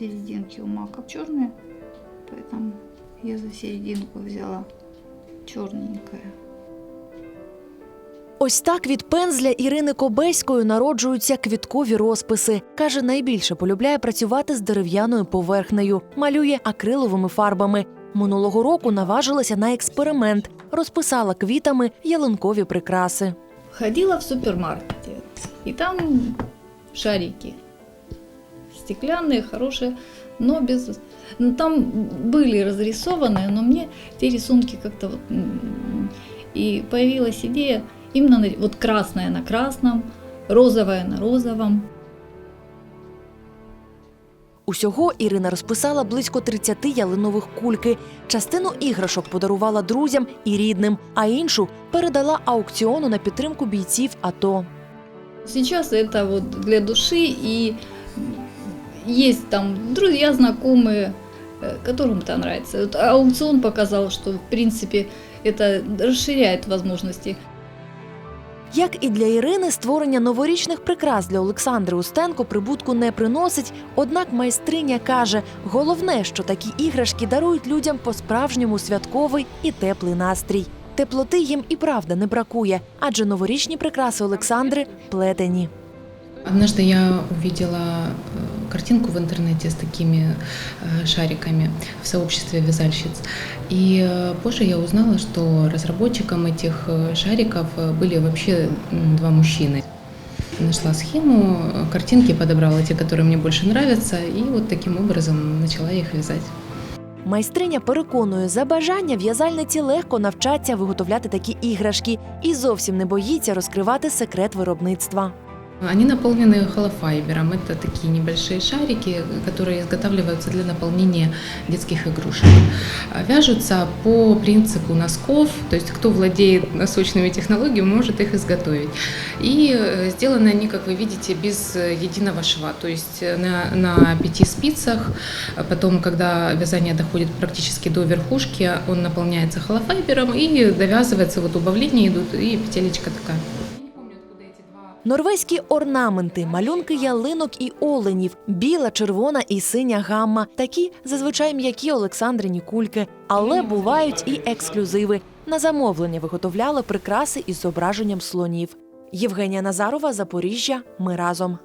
серединки у маков черные, поэтому я за серединку взяла черненькое. Ось так від пензля Ірини Кобеської народжуються квіткові розписи. Каже, найбільше полюбляє працювати з дерев'яною поверхнею, малює акриловими фарбами. Минулого року наважилася на експеримент, розписала квітами ялинкові прикраси. Ходила в супермаркете, и там шарики Стеклянные, хорошие, но без... Ну, там были разрисованные, но мне те рисунки как-то вот... м, И появилась идея именно на- вот красное на красном, розовое на розовом. Усього Ірина розписала близько 30 ялинових кульки. Частину іграшок подарувала друзям і рідним, а іншу передала аукціону на підтримку бійців АТО. Сейчас это вот для души и есть там друзья, знакомые, э, которым это нравится. Вот аукцион показал, что в принципе это расширяет возможности Як і для Ірини, створення новорічних прикрас для Олександри Устенко прибутку не приносить. Однак майстриня каже, головне, що такі іграшки дарують людям по-справжньому святковий і теплий настрій. Теплоти їм і правда не бракує, адже новорічні прикраси Олександри плетені. Однажды я увидела э, картинку в интернете с такими э, шариками в сообществе вязальщиц. И э, позже я узнала, что разработчиком этих э, шариков э, были вообще м, два мужчины. Нашла схему, э, картинки подобрала те, которые мне больше нравятся, и вот таким образом начала их вязать. Майстриня переконує, за бажання в'язальниці легко навчаться виготовляти такі іграшки і зовсім не боїться розкривати секрет виробництва. Они наполнены холофайбером. Это такие небольшие шарики, которые изготавливаются для наполнения детских игрушек. Вяжутся по принципу носков, то есть кто владеет носочными технологиями, может их изготовить. И э, сделаны они, как вы видите, без единого шва, то есть на, на пяти спицах. Потом, когда вязание доходит практически до верхушки, он наполняется холофайбером и довязывается, вот убавления идут, и петелечка такая. Норвезькі орнаменти, малюнки ялинок і оленів, біла, червона і синя гамма. Такі зазвичай м'які Олександрині кульки, але бувають і ексклюзиви. На замовлення виготовляли прикраси із зображенням слонів. Євгенія Назарова, Запоріжжя. Ми разом.